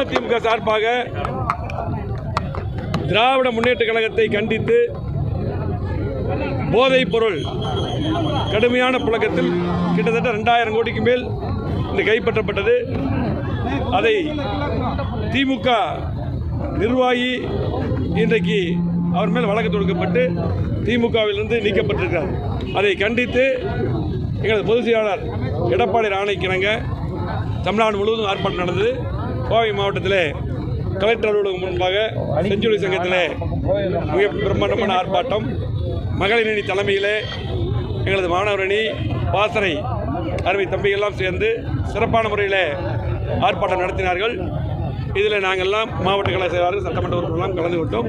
அதிமுக சார்பாக திராவிட முன்னேற்ற கழகத்தை கண்டித்து போதைப் பொருள் கடுமையான புழக்கத்தில் கிட்டத்தட்ட ரெண்டாயிரம் கோடிக்கு மேல் இன்று கைப்பற்றப்பட்டது. அதை திமுக நிர்வாகி இன்றைக்கு அவர் மேல் வழக்கு தொடுக்கப்பட்டு திமுகவிலிருந்து நீக்கப்பட்டிருக்கிறார். அதை கண்டித்து எங்களது பொதுச் செயலாளர் எடப்பாடி ராணைக்கிணங்க தமிழ்நாடு முழுவதும் ஆர்ப்பாட்டம் நடந்தது. கோவை மாவட்டத்தில் கலெக்டர் அலுவலகம் முன்பாக செஞ்சுரி சங்கத்தில் மிக பிரம்மாண்டமான ஆர்ப்பாட்டம். மகளிர் அணி தலைமையிலே எங்களது மாணவர் அணி பாசறை அருமை தம்பிகள்லாம் சேர்ந்து சிறப்பான முறையில் ஆர்ப்பாட்டம் நடத்தினார்கள். இதில் நாங்கள்லாம் மாவட்ட கழக செயலாளர்கள் சட்டமன்ற உறுப்பினர்களும் கலந்து கொண்டோம்.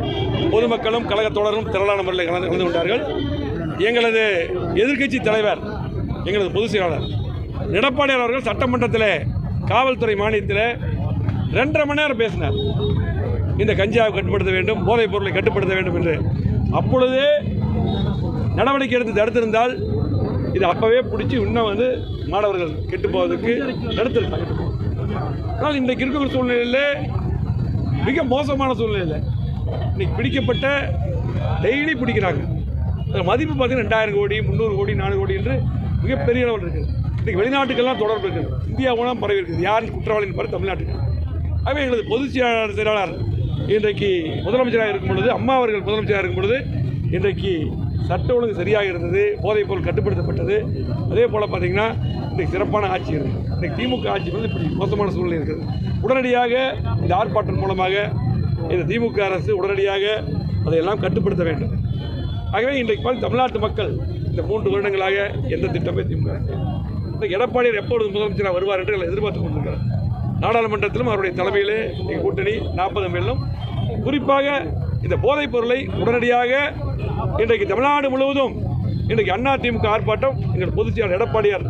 பொதுமக்களும் கழக திரளான முறையில் கலந்து கலந்து கொண்டார்கள். எங்களது எதிர்க்கட்சி தலைவர் எங்களது பொதுச் செயலாளர் எடப்பாடியார் அவர்கள் சட்டமன்றத்தில் காவல்துறை மானியத்தில் ரெண்டரை மணி நேரம் பேசினார். இந்த கஞ்சாவை கட்டுப்படுத்த வேண்டும் போதைப் பொருளை கட்டுப்படுத்த வேண்டும் என்று. அப்பொழுதே நடவடிக்கை எடுத்து தடுத்திருந்தால் இது அப்போவே பிடிச்சி இன்னும் வந்து மாணவர்கள் கெட்டு போவதற்கு தடுத்திருந்தாங்க ஆனால் இன்றைக்கு இருக்கிற சூழ்நிலையில் மிக மோசமான சூழ்நிலையில் இன்னைக்கு பிடிக்கப்பட்ட டெய்லி பிடிக்கிறாங்க. மதிப்பு பார்த்தீங்கன்னா ரெண்டாயிரம் கோடி முந்நூறு கோடி நானூறு கோடி என்று மிகப்பெரிய அளவில் இருக்குது. இன்றைக்கு வெளிநாட்டுக்கெல்லாம் தொடர்பு இருக்குது. இந்தியாவெல்லாம் பரவி இருக்குது. யார் குற்றவாளின்னு பாரு தமிழ்நாட்டுக்கு. ஆகவே எங்களது பொதுச் செயலாளர் செயலாளர் இன்றைக்கு முதலமைச்சராக இருக்கும் பொழுது அம்மா அவர்கள் முதலமைச்சராக இருக்கும் பொழுது இன்றைக்கு சட்ட ஒழுங்கு சரியாக இருந்தது போதைப் பொருள் கட்டுப்படுத்தப்பட்டது. அதே போல் பார்த்தீங்கன்னா இன்றைக்கு சிறப்பான ஆட்சி இருக்குது இன்றைக்கு திமுக ஆட்சி வந்து இப்படி மோசமான சூழ்நிலை இருக்குது. உடனடியாக இந்த ஆர்ப்பாட்டம் மூலமாக இந்த திமுக அரசு உடனடியாக அதையெல்லாம் கட்டுப்படுத்த வேண்டும். ஆகவே இன்றைக்கு பார்த்து தமிழ்நாட்டு மக்கள் இந்த மூன்று வருடங்களாக எந்த திட்டமே திமுக அரசு எடப்பாடியார் எப்பொழுது முதலமைச்சராக வருவார் என்று எதிர்பார்த்து கொண்டிருக்கிறார். நாடாளுமன்றத்திலும் அவருடைய தலைமையிலே எங்கள் கூட்டணி நாற்பது மேலும் குறிப்பாக இந்த போதைப் பொருளை உடனடியாக இன்றைக்கு தமிழ்நாடு முழுவதும் இன்றைக்கு அண்ணா திமுக ஆர்ப்பாட்டம் எங்கள் பொதுச் செயலாளர் எடப்பாடியார்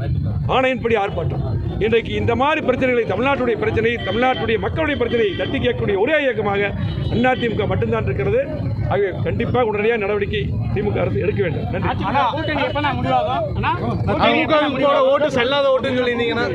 ஆணையின்படி ஆர்ப்பாட்டம். இன்றைக்கு இந்த மாதிரி பிரச்சனைகளை தமிழ்நாட்டுடைய பிரச்சனை தமிழ்நாட்டுடைய மக்களுடைய பிரச்சனையை தட்டி கேட்கக்கூடிய ஒரே இயக்கமாக அண்ணா திமுக மட்டும்தான் இருக்கிறது. ஆகவே கண்டிப்பாக உடனடியாக நடவடிக்கை திமுக அரசு எடுக்க வேண்டும். நன்றி. ஓட்டு செல்லாத ஓட்டுன்னு சொல்லியிருந்தீங்கன்னா